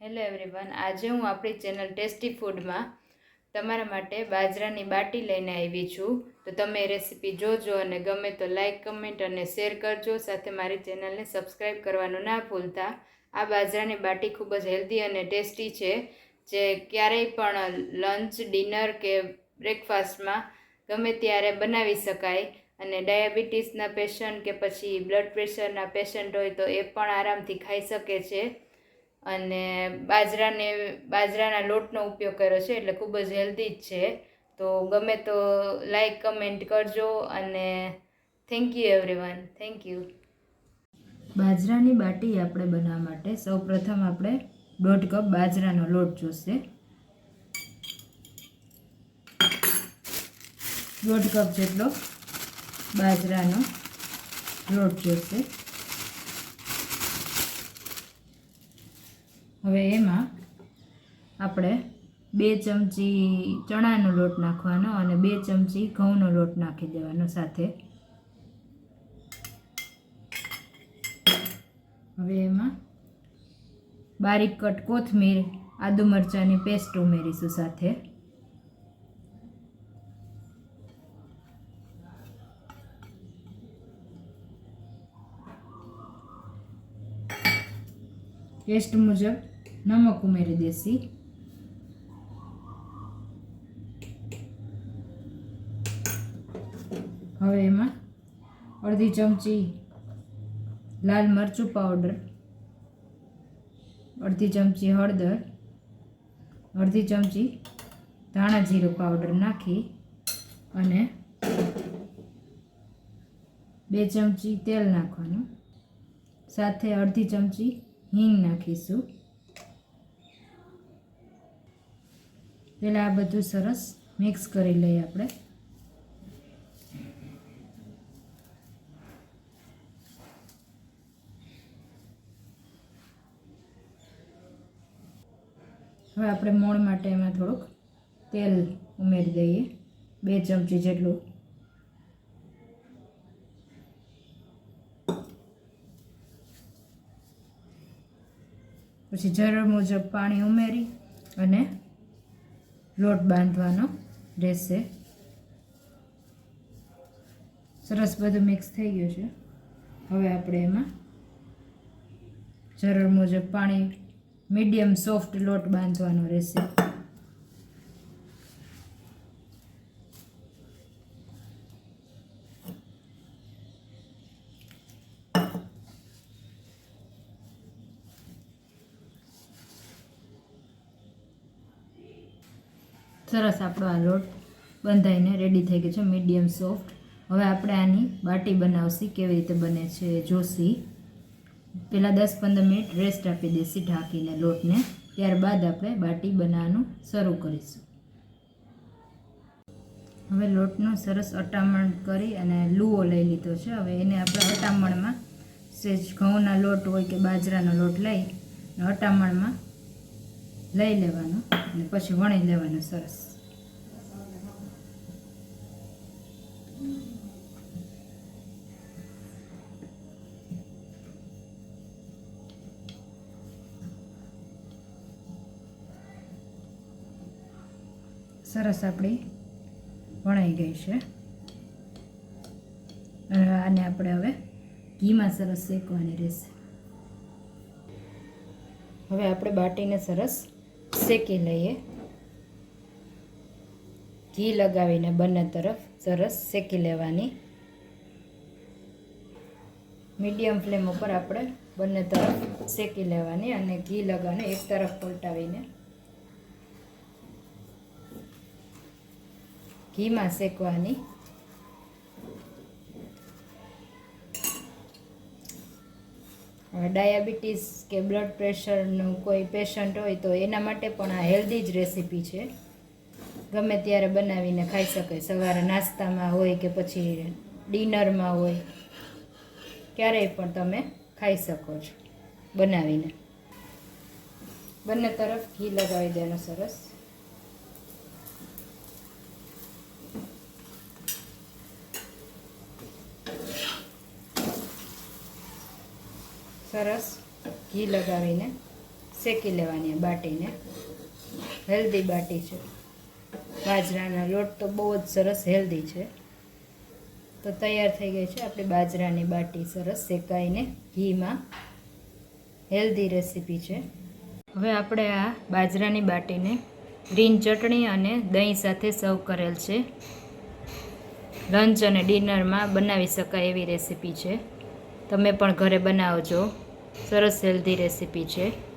Hello everyone આજે હું આપણી ચેનલ ટેસ્ટી ફૂડમાં તમારા માટે બાજરાની બાટી લઈને આવી છું. તો તમે રેસીપી જોજો અને ગમે તો લાઈક કમેન્ટ અને શેર કરજો. સાથે મારી ચેનલને સબસ્ક્રાઈબ કરવાનું ના ભૂલતા. આ બાજરાની બાટી ખૂબ જ હેલ્ધી અને ટેસ્ટી છે. જે ક્યારેય પણ લંચ ડિનર કે બ્રેકફાસ્ટમાં ગમે ત્યારે બનાવી શકાય. અને ડાયાબિટીસના પેશન્ટ કે પછી બ્લડ પ્રેશરના પેશન્ટ હોય તો એ પણ આરામથી ખાઈ શકે છે. અને બાજરાને, બાજરાના લોટનો ઉપયોગ કર્યો છે, એટલે ખૂબ જ હેલ્ધી જ છે. તો ગમે તો લાઈક, કમેન્ટ કરજો અને thank you everyone, thank you. બાજરાની બાટી આપણે બનાવવા માટે સૌપ્રથમ આપણે દોઢ કપ બાજરાનો લોટ જોશે. દોઢ કપ જેટલો બાજરાનો લોટ જોશે. હવે એમાં આપણે બે ચમચી ચણાનો લોટ નાખવાનો અને બે ચમચી ઘઉંનો લોટ નાખી દેવાનો સાથે. હવે એમાં બારીક કટ કોથમીર, આદુ મરચાંની પેસ્ટ ઉમેરીશું સાથે. ટેસ્ટ મુજબ નમક ઉમેરી દેસી હવે એમાં અડધી ચમચી લાલ મરચું પાવડર અડધી ચમચી હળદર, અડધી ચમચી ધાણા જીરું પાવડર નાખી અને બે ચમચી તેલ નાખવાનું. સાથે અડધી ચમચી હિંગ નાખીશું. પહેલાં આ બધું સરસ મિક્સ કરી લઈએ આપણે. હવે આપણે મોણ માટે એમાં થોડુંક તેલ ઉમેરી દઈએ, બે ચમચી જેટલું. પછી જરૂર મુજબ પાણી ઉમેરી અને લોટ બાંધવાનો રહેશે. સરસ બધું મિક્સ થઈ ગયું છે. હવે આપણે એમાં જરૂર મુજબ પાણી મીડિયમ સોફ્ટ લોટ બાંધવાનો રહેશે. સરસ આપણો આ લોટ બંધાઈને રેડી થઈ ગયો છે મીડિયમ સોફ્ટ હવે આપણે આની બાટી બનાવશી, કેવી રીતે બને છે જોશી. પહેલાં દસ પંદર મિનિટ રેસ્ટ આપી દેશી ઢાંકીને લોટને, ત્યારબાદ આપણે બાટી બનાવવાનું શરૂ કરીશું. હવે લોટનું સરસ અટામણ કરી અને લૂવો લઈ લીધો છે. હવે એને આપણે અટામણમાં સેજ ઘઉંના લોટ હોય કે બાજરાનો લોટ લઈ અટામણમાં લઈ લેવાનું અને પછી વણી લેવાનું સરસ. સરસ આપણી વણાઈ ગઈ છે. અને આપણે હવે ઘીમાં સરસ શેકવાની રહેશે. હવે આપણે બાટીને સરસ શેકી લઈએ ઘી લગાવીને બંને તરફ સરસ શેકી લેવાની. મીડિયમ ફ્લેમ ઉપર આપણે બંને તરફ શેકી લેવાની અને ઘી લગાવીને એક તરફ પલટાવીને. ઘીમાં શેકવાની. ડાયાબિટીસ કે બ્લડ પ્રેશરનું કોઈ પેશન્ટ હોય તો એના માટે પણ આ હેલ્ધી જ રેસીપી છે. ગમે ત્યારે બનાવીને ખાઈ શકે સવારે નાસ્તામાં હોય કે પછી ડિનરમાં હોય, ક્યારેય પણ તમે ખાઈ શકો છો બનાવીને. બંને તરફ ઘી લગાવી દેવાનું સરસ. સરસ ઘી લગાવીને શેકી લેવાની બાટીને. હેલ્ધી બાટી છે. બાજરાના લોટ તો બહુ જ સરસ હેલ્ધી છે. તો તૈયાર થઈ ગઈ છે આપણી બાજરાની બાટી સરસ શેકાઈને ઘીમાં. હેલ્ધી રેસીપી છે. હવે આપણે આ બાજરાની બાટીને ગ્રીન ચટણી અને દહીં સાથે સર્વ કરેલ છે. લંચ અને ડિનરમાં બનાવી શકાય એવી રેસીપી છે. તમે પણ ઘરે બનાવજો. સરસ હેલ્ધી રેસીપી છે.